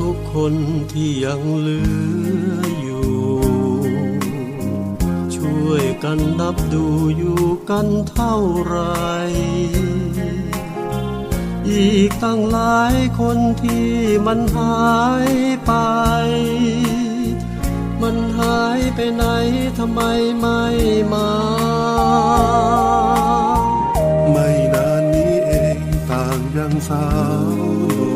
ทุกคนที่ยังเหลืออยู่ ช่วยกันนับดูอยู่กันเท่าไร อีกตั้งหลายคนที่มันหายไป มันหายไปไหนทำไมไม่มาไม่นานนี้เองต่างยังสาว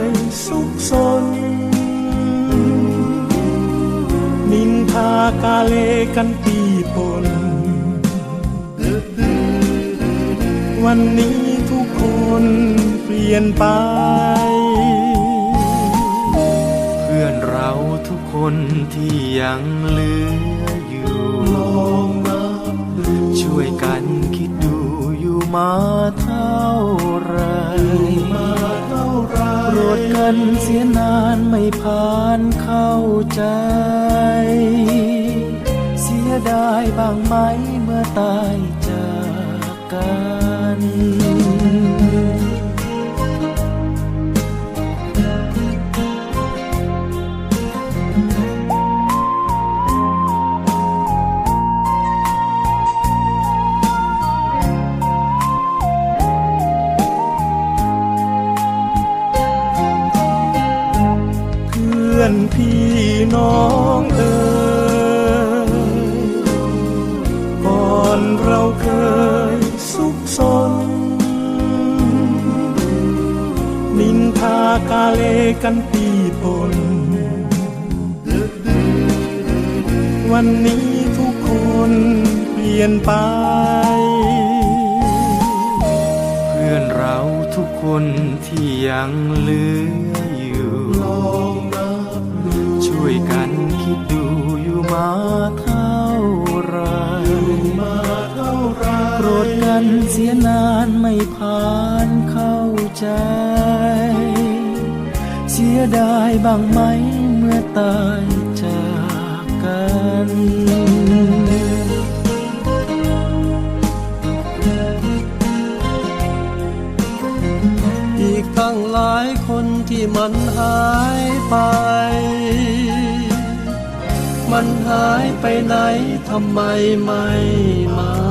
ยากาเลกันปีปน วันนี้ทุกคนเปลี่ยนไป เพื่อนเราทุกคนที่ยังเหลืออยู่ช่วยกันคิดดูอยู่มาเท่าไรโปรดกันเสียนานไม่ผ่านเข้าใจ ดายบ้างไหมเมื่อตายจากกัน กันปีปน วันนี้ทุกคนเปลี่ยนไป เพื่อนเราทุกคนที่ยังเหลืออยู่ช่วยกันคิดดูอยู่มาเท่าไหรโปรดกันเสียนานไม่ผ่านเข้าใจ ยดายบ้างไหมเมื่อตายจากกันอีกตั้งหลายคนที่มันหายไป มันหายไปไหนทำไมไม่มา